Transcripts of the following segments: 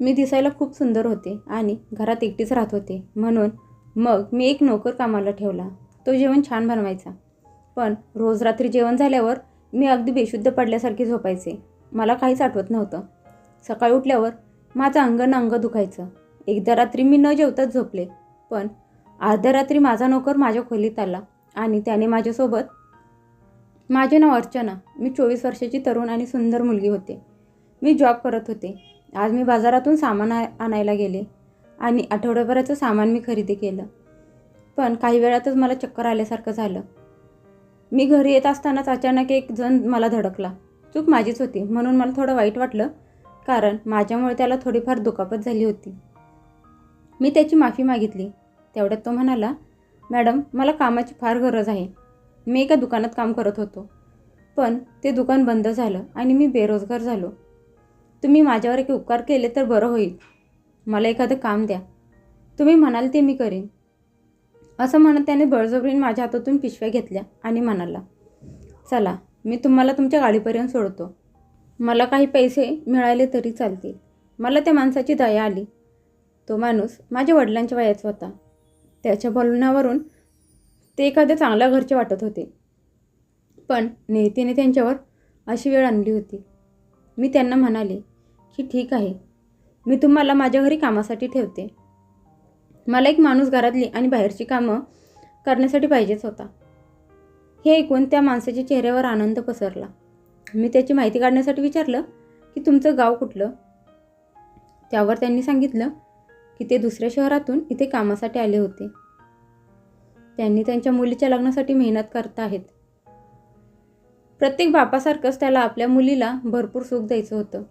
मी दिसायला खूप सुंदर होते आणि घरात एकटीच राहत होते. म्हणून मग मी एक नोकर कामाला ठेवला. तो जेवण छान बनवायचा. पण रोज रात्री जेवण झाल्यावर मी अगदी बेशुद्ध पडल्यासारखे झोपायचे. मला काहीच आठवत नव्हतं. सकाळी उठल्यावर माझं अंग अंग दुखायचं. एकदा रात्री मी न जेवताच झोपले. पण अर्ध्या रात्री माझा नोकर माझ्या खोलीत आला आणि त्याने माझ्यासोबत माझे नाव अर्चना. मी चोवीस वर्षाची तरुण आणि सुंदर मुलगी होते. मी जॉब करत होते. आज मी बाजारातून सामान आ- आणायला गेले आणि आठवड्याभराचं सामान मी खरेदी केलं. पण काही वेळातच मला चक्कर आल्यासारखं झालं. मी घरी येत असतानाच अचानक एक जण मला धडकला. चूक माझीच होती म्हणून मला थोडं वाईट वाटलं कारण माझ्यामुळे त्याला थोडीफार दुखापत झाली होती. मी त्याची माफी मागितली. तेवढ्यात तो म्हणाला मॅडम मला कामाची फार गरज आहे. मी एका दुकानात काम करत होतो. पण ते दुकान बंद झालं आणि मी बेरोजगार झालो. तुम्ही माझ्यावर एक उपकार केले तर बरं होईल. मला एखादं काम द्या. तुम्ही म्हणाल ते मी करेन. असं म्हणत त्याने बळजबरीने माझ्या हातातून पिशव्या घेतल्या आणि म्हणाला चला मी तुम्हाला तुमच्या गाडीपर्यंत सोडतो. मला काही पैसे मिळाले तरी चालतील. मला त्या माणसाची दया आली. तो माणूस माझ्या वडिलांच्या वयाचा होता. त्याच्या बोलण्यावरून ते एखाद्या चांगल्या घरचे वाटत होते. पण नेहतीने त्यांच्यावर अशी वेळ आणली होती. मी त्यांना म्हणाले की ठीक आहे. मी तुम्हाला माझ्या घरी कामासाठी ठेवते. मला एक माणूस घरातली आणि बाहेरची कामं करण्यासाठी पाहिजेच होता. हे ऐकून त्या माणसाच्या चेहऱ्यावर आनंद पसरला. मी त्याची माहिती काढण्यासाठी विचारलं की तुमचं गाव कुठलं? त्यावर त्यांनी सांगितलं की ते दुसऱ्या शहरातून इथे कामासाठी आले होते. त्यांनी त्यांच्या मुलीच्या लग्नासाठी मेहनत करत आहेत. प्रत्येक बापासारखंच त्याला आपल्या मुलीला भरपूर सुख द्यायचं होतं.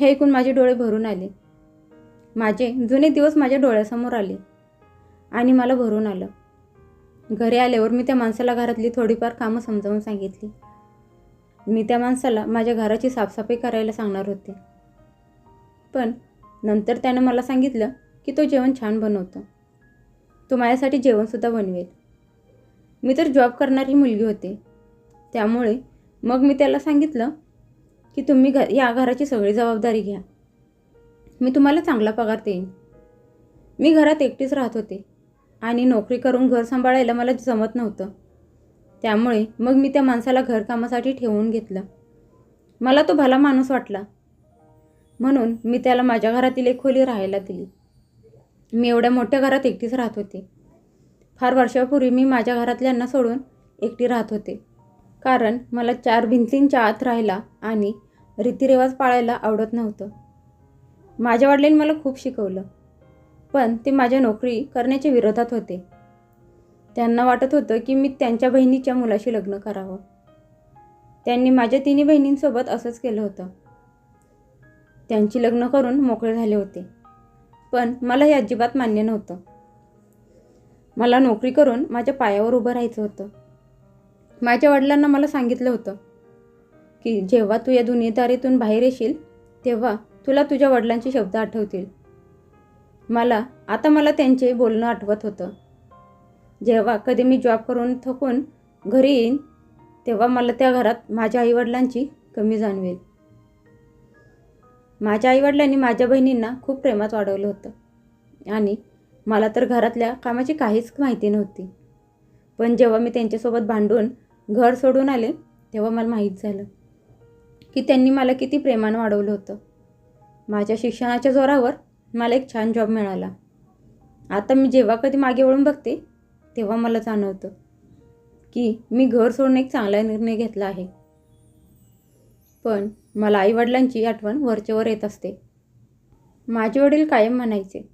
हे ऐकून माझे डोळे भरून आले. माझे जुने दिवस माझ्या डोळ्यासमोर आले आणि मला भरून आलं. घरी आल्यावर मी त्या माणसाला घरातली थोडीफार कामं समजावून सांगितली. मी त्या माणसाला माझ्या घराची साफसफाई करायला सांगणार होते. पण नंतर त्यानं मला सांगितलं की तो जेवण छान बनवतो. तो माझ्यासाठी जेवणसुद्धा बनवेल. मी तर जॉब करणारी मुलगी होते. त्यामुळे मग मी त्याला सांगितलं की तुम्ही घ या घराची सगळी जबाबदारी घ्या. मी तुम्हाला चांगला पगार देईन. मी घरात एकटीच राहत होते आणि नोकरी करून घर सांभाळायला मला जमत नव्हतं. त्यामुळे मग मी त्या माणसाला घरकामासाठी ठेवून घेतलं. मला तो भला माणूस वाटला. म्हणून मी त्याला माझ्या घरातील एक खोली राहायला दिली. मी एवढ्या मोठ्या घरात एकटीच राहत होते. फार वर्षापूर्वी मी माझ्या घरातल्यांना सोडून एकटी राहत होते. कारण मला चार भिंतींच्या आत राहायला आणि रीतिरिवाज पाळायला आवडत नव्हतं. माझ्या वडिलांनी मला खूप शिकवलं पण ते माझ्या नोकरी करण्याच्या विरोधात होते. त्यांना वाटत होतं की मी त्यांच्या बहिणीच्या मुलाशी लग्न करावं. त्यांनी माझ्या तिन्ही बहिणींसोबत असंच केलं होतं. त्यांची लग्न करून मोकळे झाले होते पण मला हे अजिबात मान्य नव्हतं. मला नोकरी करून माझ्या पायावर उभं राहायचं होतं. माझ्या वडिलांना मला सांगितलं होतं की जेव्हा तू या दुनियादारीतून बाहेर येशील तेव्हा तुला तुझ्या वडिलांचे शब्द आठवतील. मला आता मला त्यांचे बोलणं आठवत होतं. जेव्हा कधी मी जॉब करून थकून घरी येईन तेव्हा मला त्या घरात माझ्या आईवडिलांची कमी जाणवेल. माझ्या आईवडिलांनी माझ्या बहिणींना खूप प्रेमात वाढवलं होतं. आणि मला तर घरातल्या कामाची काहीच माहिती नव्हती. पण जेव्हा मी त्यांच्यासोबत भांडून घर सोडून आले तेव्हा मला माहीत झालं. की त्यांनी मला किती प्रेमानं वाढवलं होतं. माझ्या शिक्षणाच्या जोरावर मला एक छान जॉब मिळाला. आता मी जेव्हा कधी मागे वळून बघते तेव्हा मला जाणवतं की मी घर सोडून एक चांगला निर्णय घेतला आहे. पण मला आईवडिलांची आठवण वरचेवर येत असते. माझे वडील कायम म्हणायचे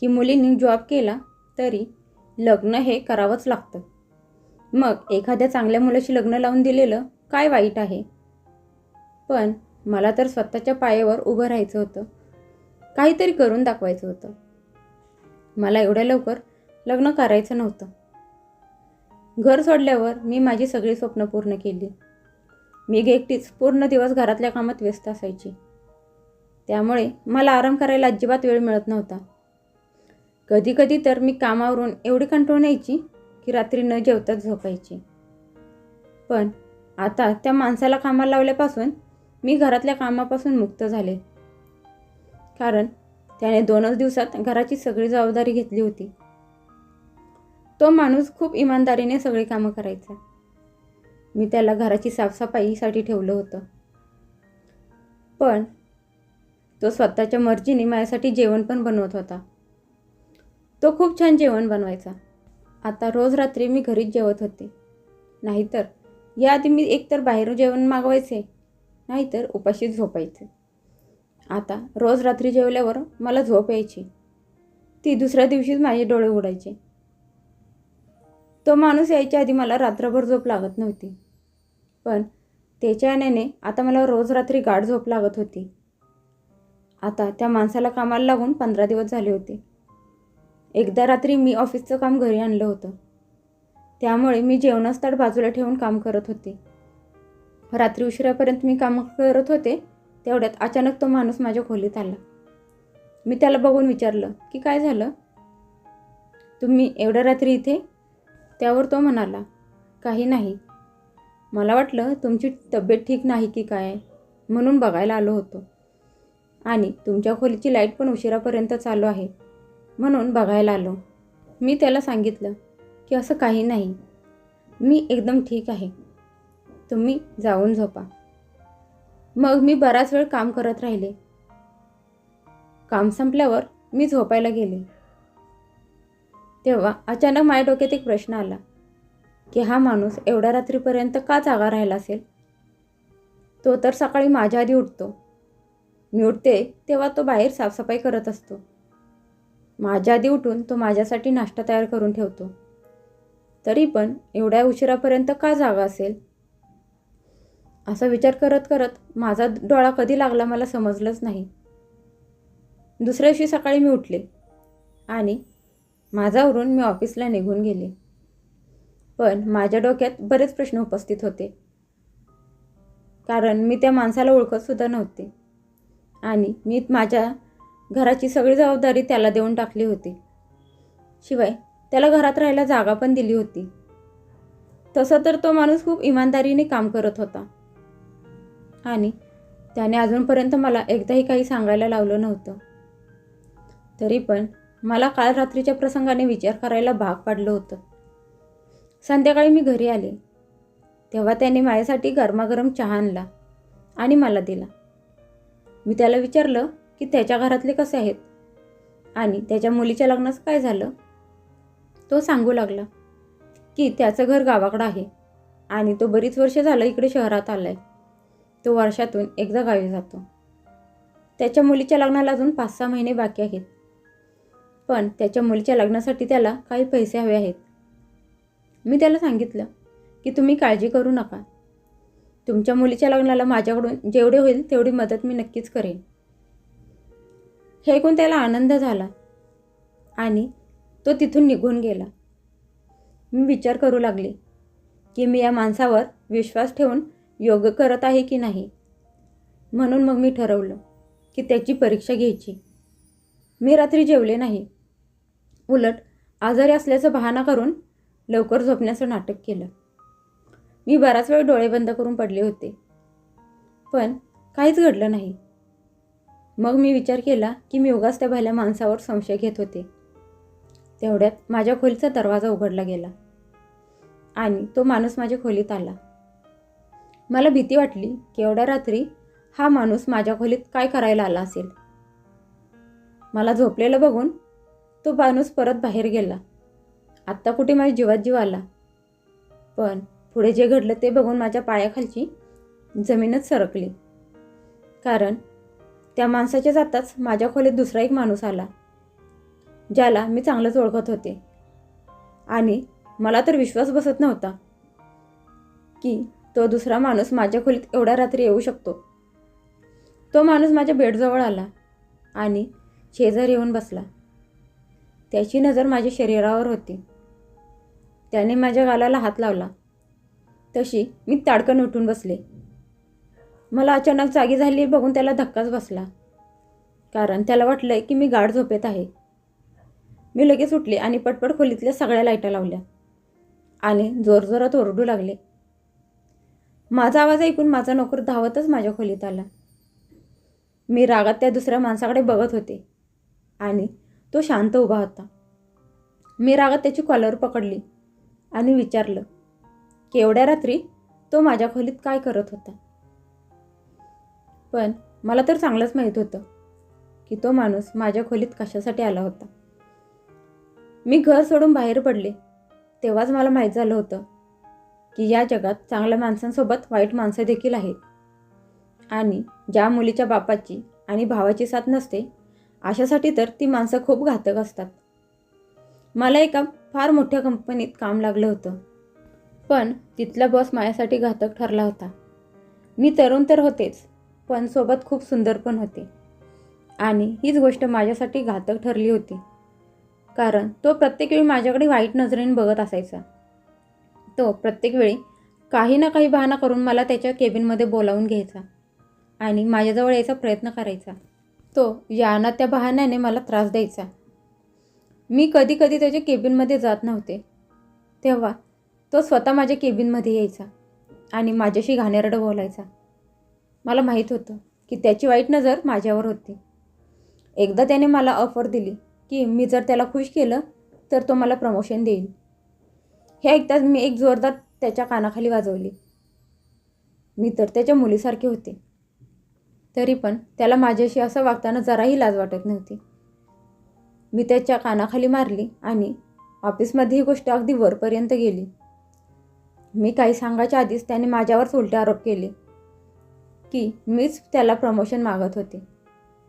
की मुलींनी जॉब केला तरी लग्न हे करावंच लागतं. मग एखाद्या चांगल्या मुलाशी लग्न लावून दिलेलं काय वाईट आहे? पण मला तर स्वतःच्या पायावर उभं राहायचं होतं. काहीतरी करून दाखवायचं होतं. मला एवढ्या लवकर लग्न करायचं नव्हतं. घर सोडल्यावर मी माझी सगळी स्वप्न पूर्ण केली. मी एकटीच पूर्ण दिवस घरातल्या कामात व्यस्त असायची. त्यामुळे मला आराम करायला अजिबात वेळ मिळत नव्हता. कधीकधी तर मी कामावरून एवढी कंटाळून यायची की रात्री न जेवताच झोपायची. पण आता त्या माणसाला कामाला लावल्यापासून मी घरातल्या कामापासून मुक्त झाले. कारण त्याने दोनच दिवसात घराची सगळी जबाबदारी घेतली होती. तो माणूस खूप इमानदारीने सगळी कामं करायचा. मी त्याला घराची साफसफाईसाठी ठेवलं होतं. पण तो स्वतःच्या मर्जीने माझ्यासाठी जेवण पण बनवत होता. तो खूप छान जेवण बनवायचा. आता रोज रात्री मी घरीच जेवत होते. नाहीतर याआधी मी एकतर बाहेरून जेवण मागवायचे नाहीतर उपाशीच झोपायचं आता रोज रात्री जेवल्यावर मला झोप यायची. ती दुसऱ्या दिवशीच माझे डोळे उडायचे तो माणूस यायच्या आधी मला रात्रभर झोप लागत नव्हती. पण त्याच्या याने आता मला रोज रात्री गाढ झोप लागत होती. आता त्या माणसाला कामाला लागून पंधरा दिवस झाले होते. एकदा रात्री मी ऑफिसचं काम घरी आणलं होतं. त्यामुळे मी जेवणाच ताट बाजूला ठेवून काम करत होते. रात्री उशिरापर्यंत मी काम करत होते तेवढ्यात अचानक तो माणूस माझ्या खोलीत आला. मी त्याला बघून विचारलं की काय झालं? तुम्ही एवढ्या रात्री इथे? त्यावर तो म्हणाला काही नाही. मला वाटलं तुमची तब्येत ठीक नाही की काय म्हणून बघायला आलो होतो. आणि तुमच्या खोलीची लाइट पण उशिरापर्यंत चालू आहे म्हणून बघायला आलो. मी त्याला सांगितलं की असं काही नाही. मी एकदम ठीक आहे. तुम्ही जाऊन झोपा. मग मी बराच वेळ काम करत राहिले. काम संपल्यावर मी झोपायला गेले. तेव्हा अचानक माझ्या डोक्यात एक प्रश्न आला की हा माणूस एवढ्या रात्रीपर्यंत का जागा राहिला असेल? तो तर सकाळी माझ्या आधी उठतो. मी उठते तेव्हा तो बाहेर साफसफाई करत असतो. माझ्या आधी उठून तो माझ्यासाठी नाश्ता तयार करून ठेवतो. तरी पण एवढ्या उशिरापर्यंत का जागा असेल? असा विचार करत करत माझा डोळा कधी लागला मला समजलंच नाही. दुसऱ्या दिवशी सकाळी मी उठले आणि माझ्यावरून मी ऑफिसला निघून गेले. पण माझ्या डोक्यात बरेच प्रश्न उपस्थित होते. कारण मी त्या माणसाला ओळखतसुद्धा नव्हते. आणि मी माझ्या घराची सगळी जबाबदारी त्याला देऊन टाकली होती. शिवाय त्याला घरात राहायला जागा पण दिली होती. तसं तर तो माणूस खूप इमानदारीने काम करत होता. आणि त्याने अजूनपर्यंत मला एकदाही काही सांगायला लावलं नव्हतं. तरी पण मला काल रात्रीच्या प्रसंगाने विचार करायला भाग पाडलं होतं. संध्याकाळी मी घरी आले. तेव्हा त्याने माझ्यासाठी गरमागरम चहा आणला आणि मला दिला. मी त्याला विचारलं की त्याच्या घरातले कसे आहेत? आणि त्याच्या मुलीच्या लग्नाचं काय झालं? तो सांगू लागला की त्याचं घर गावाकडं आहे आणि तो बरीच वर्ष झालं इकडे शहरात आला आहे तो वर्षातून एकदा गावी जातो. त्याच्या मुलीच्या लग्नाला अजून पाच सहा महिने बाकी आहेत. पण त्याच्या मुलीच्या लग्नासाठी त्याला काही पैसे हवे आहेत. मी त्याला सांगितलं की तुम्ही काळजी करू नका. तुमच्या मुलीच्या लग्नाला माझ्याकडून जेवढे होईल तेवढी मदत मी नक्कीच करेन. हे ऐकून त्याला आनंद झाला आणि तो तिथून निघून गेला. मी विचार करू लागले की मी या माणसावर विश्वास ठेवून योग करत आहे की नाही? म्हणून मग मी ठरवलं की त्याची परीक्षा घ्यायची. मी रात्री जेवले नाही. उलट आजारी असल्याचं बहाणा करून लवकर झोपण्याचं नाटक केलं. मी बराच वेळ डोळे बंद करून पडले होते. पण काहीच घडलं नाही. मग मी विचार केला की मी उगाच त्या भल्या माणसावर संशय घेत होते. तेवढ्यात माझ्या खोलीचा दरवाजा उघडला गेला आणि तो माणूस माझ्या खोलीत आला. मला भीती वाटली की एवढ्या रात्री हा माणूस माझ्या खोलीत काय करायला आला असेल. मला झोपलेलं बघून तो माणूस परत बाहेर गेला. आत्ता कुठे माझ्या जीवात जीव आला? पण पुढे जे घडलं ते बघून माझ्या पायाखालची जमीनच सरकली. कारण त्या माणसाच्या जाताच माझ्या खोलीत दुसरा एक माणूस आला ज्याला मी चांगलंच ओळखत होते. आणि मला तर विश्वास बसत नव्हता की तो दुसरा माणूस माझ्या खोलीत एवढ्या रात्री येऊ शकतो. तो माणूस माझ्या बेडजवळ आला आणि शेजारी येऊन बसला. त्याची नजर माझ्या शरीरावर होती. त्याने माझ्या गालाला हात लावला. तशी मी ताडकन उठून बसले. मला अचानक जागी झाली बघून त्याला धक्काच बसला. कारण त्याला वाटलं की मी गाढ झोपेत आहे. मी लगेच उठले आणि पटपट खोलीतल्या सगळ्या लाईटा लावल्या आणि जोरजोरात ओरडू लागले. माझा आवाज ऐकून माझा नोकर धावतच माझ्या खोलीत आला. मी रागात त्या दुसऱ्या माणसाकडे बघत होते आणि तो शांत उभा होता. मी रागात त्याची कॉलर पकडली आणि विचारलं केवढ्या रात्री तो माझ्या खोलीत काय करत होता? पण मला तर चांगलंच माहीत होतं की तो माणूस माझ्या खोलीत कशासाठी आला होता. मी घर सोडून बाहेर पडले तेव्हाच मला माहीत झालं होतं की या जगात चांगल्या माणसांसोबत वाईट माणसं देखील आहेत. आणि ज्या मुलीच्या बापाची आणि भावाची साथ नसते अशासाठी तर ती माणसं खूप घातक असतात. मला एका फार मोठ्या कंपनीत काम लागलं होतं. पण तिथला बॉस माझ्यासाठी घातक ठरला होता. मी तरुण तर होतेच पण सोबत खूप सुंदर पण होते. आणि हीच गोष्ट माझ्यासाठी घातक ठरली होती. कारण तो प्रत्येक वेळी माझ्याकडे वाईट नजरेने बघत असायचा. तो प्रत्येक वेळी काही ना काही बहाणा करून मला त्याच्या केबिनमध्ये बोलावून घ्यायचा आणि माझ्याजवळ यायचा प्रयत्न करायचा. तो या ना त्या बहाण्याने मला त्रास द्यायचा. मी कधी कधी त्याच्या केबिनमध्ये जात नव्हते. तेव्हा तो स्वतः माझ्या केबिनमध्ये यायचा आणि माझ्याशी घाणेरडं बोलायचा. मला माहीत होतं की त्याची वाईट नजर माझ्यावर होती. एकदा त्याने मला ऑफर दिली की मी जर त्याला खुश केलं तर तो मला प्रमोशन देईल. हे ऐकताच मी एक जोरदार त्याच्या कानाखाली वाजवली. मी तर त्याच्या मुलीसारखे होते. तरी पण त्याला माझ्याशी असं वागताना जराही लाज वाटत नव्हती. मी त्याच्या कानाखाली मारली आणि ऑफिसमध्ये ही गोष्ट अगदी वरपर्यंत गेली. मी काही सांगायच्या आधीच त्याने माझ्यावरच उलटे आरोप केले की मीच त्याला प्रमोशन मागत होते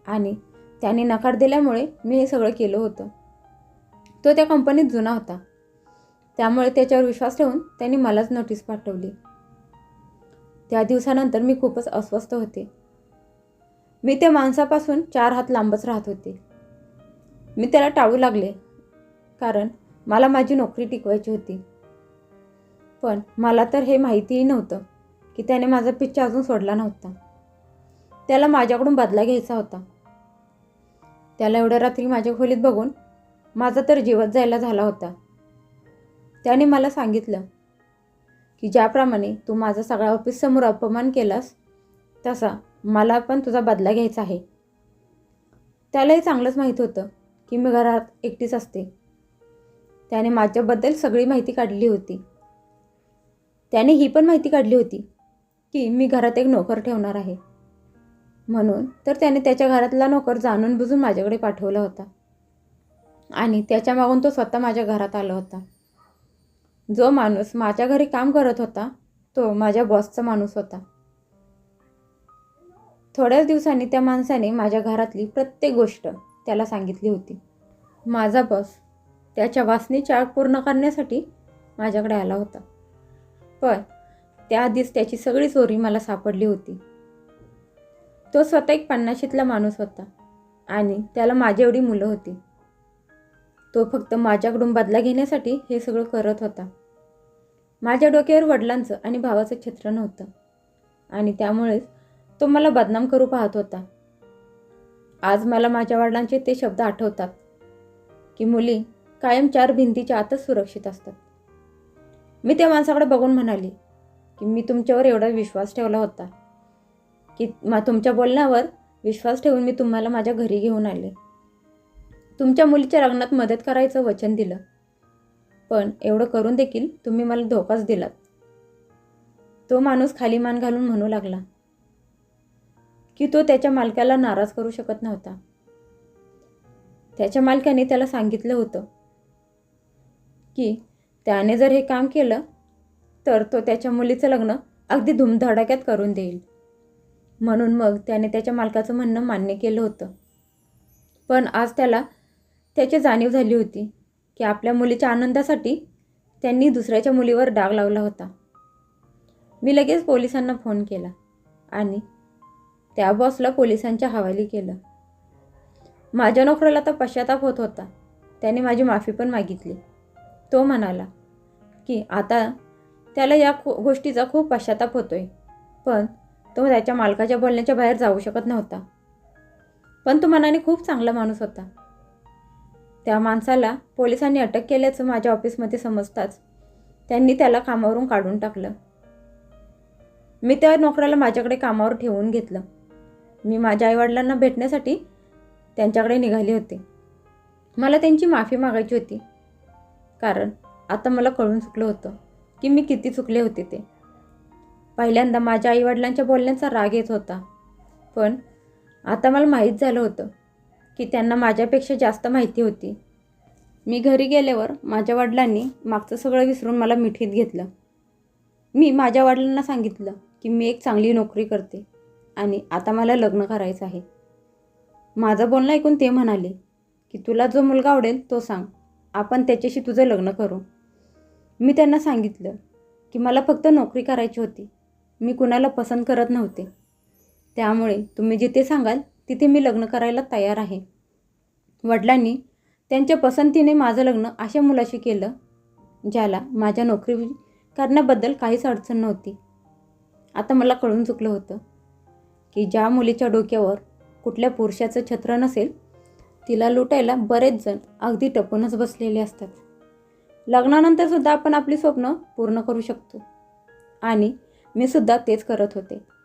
आणि त्याने नकार दिल्यामुळे मी हे सगळं केलं होतं. तो त्या कंपनीत जुना होता. त्यामुळे त्याच्यावर विश्वास ठेवून त्यांनी मलाच नोटीस पाठवली. त्या दिवसानंतर मी खूपच अस्वस्थ होते. मी त्या माणसापासून चार हात लांबच राहत होते. मी त्याला टाळू लागले कारण मला माझी नोकरी टिकवायची होती. पण मला तर हे माहितीही नव्हतं की त्याने माझा पिच्चर अजून सोडला नव्हता. त्याला माझ्याकडून बदला घ्यायचा होता. त्याला एवढ्या रात्री माझ्या खोलीत बघून माझा तर जीवच जायला झाला होता. त्याने मला सांगितलं की ज्याप्रमाणे तू माझा सगळ्या ऑफिससमोर अपमान केलास तसा मला पण तुझा बदला घ्यायचा आहे. त्यालाही चांगलंच माहीत होतं की मी घरात एकटीच असते. त्याने माझ्याबद्दल सगळी माहिती काढली होती. त्याने ही पण माहिती काढली होती की मी घरात एक नोकर ठेवणार आहे. म्हणून तर त्याने त्याच्या घरातला नोकर जाणून बुजून माझ्याकडे पाठवला होता. आणि त्याच्या मागून तो स्वतः माझ्या घरात आला होता. जो माणूस माझ्या घरी काम करत होता तो माझ्या बॉसचा माणूस होता. थोड्याच दिवसांनी त्या माणसाने माझ्या घरातली प्रत्येक गोष्ट त्याला सांगितली होती. माझा बॉस त्याच्या वासनीची पूर्ण करण्यासाठी माझ्याकडे आला होता. पण त्याआधीच त्याची सगळी चोरी मला सापडली होती. तो स्वतः एक पन्नाशीतला माणूस होता आणि त्याला माझी एवढी मुलं होती. तो फक्त माझ्याकडून बदला घेण्यासाठी हे सगळं करत होता. माझ्या डोक्यावर वडिलांचं आणि भावाचं छत्र नव्हतं. आणि त्यामुळेच तो मला बदनाम करू पाहत होता. आज मला माझ्या वडिलांचे ते शब्द आठवतात की मुली कायम चार भिंतीच्या आतच सुरक्षित असतात. मी त्या माणसाकडे बघून म्हणाली की मी तुमच्यावर एवढा विश्वास ठेवला होता की मा तुमच्या बोलण्यावर विश्वास ठेवून मी तुम्हाला माझ्या घरी घेऊन आले. तुमच्या मुलीच्या लग्नात मदत करायचं वचन दिलं. पण एवढं करून देखील तुम्ही मला धोकाच दिलात. तो माणूस खाली मान घालून म्हणू लागला की तो त्याच्या मालकाला नाराज करू शकत नव्हता. त्याच्या मालकाने त्याला सांगितलं होतं की त्याने जर हे काम केलं तर तो त्याच्या मुलीचं लग्न अगदी धुमधडाक्यात करून देईल. म्हणून मग त्याने त्याच्या मालकाचं म्हणणं मान्य केलं होतं. पण आज त्याला त्याची जाणीव झाली होती की आपल्या मुलीच्या आनंदासाठी त्यांनी दुसऱ्याच्या मुलीवर डाग लावला होता. मी लगेच पोलिसांना फोन केला आणि त्या बॉसला पोलिसांच्या हवाली केलं. माझ्या नोकऱ्याला तर पश्चाताप होत होता. त्याने माझी माफी पण मागितली. तो म्हणाला की आता त्याला या खू गोष्टीचा खूप पश्चाताप होतोय पण तो त्याच्या मालकाच्या बोलण्याच्या बाहेर जाऊ शकत नव्हता. पण तो मनाने खूप चांगला माणूस होता. त्या माणसाला पोलिसांनी अटक केल्याचं माझ्या ऑफिसमध्ये समजताच त्यांनी त्याला कामावरून काढून टाकलं. मी त्या नोकराला माझ्याकडे कामावर ठेवून घेतलं. मी माझ्या आईवडिलांना भेटण्यासाठी त्यांच्याकडे निघाले होते. मला त्यांची माफी मागायची होती. कारण आता मला कळून चुकलं होतं की मी किती चुकले होते ते. पहिल्यांदा माझ्या आईवडिलांच्या बोलण्याचा राग येत होता. पण आता मला माहीत झालं होतं की त्यांना माझ्यापेक्षा जास्त माहिती होती. मी घरी गेल्यावर माझ्या वडिलांनी मागचं सगळं विसरून मला मिठीत घेतलं. मी माझ्या वडिलांना सांगितलं की मी एक चांगली नोकरी करते आणि आता मला लग्न करायचं आहे. माझं बोलणं ऐकून ते म्हणाले की तुला जो मुलगा आवडेल तो सांग. आपण त्याच्याशी तुझं लग्न करू. मी त्यांना सांगितलं की मला फक्त नोकरी करायची होती. मी कुणाला पसंत करत नव्हते. त्यामुळे तुम्ही जिथे सांगाल तिथे मी लग्न करायला तयार आहे. वडिलांनी त्यांच्या पसंतीने माझं लग्न अशा मुलाशी केलं ज्याला माझ्या नोकरी करण्याबद्दल काहीच अडचण नव्हती. आता मला कळून चुकलं होतं की ज्या मुलीच्या डोक्यावर कुठल्या पुरुषाचं छत्र नसेल तिला लुटायला बरेच जण अगदी टपूनच बसलेले असतात. लग्नानंतरसुद्धा आपण आपली स्वप्न पूर्ण करू शकतो. आणि मी सुद्धा तेच करत होते.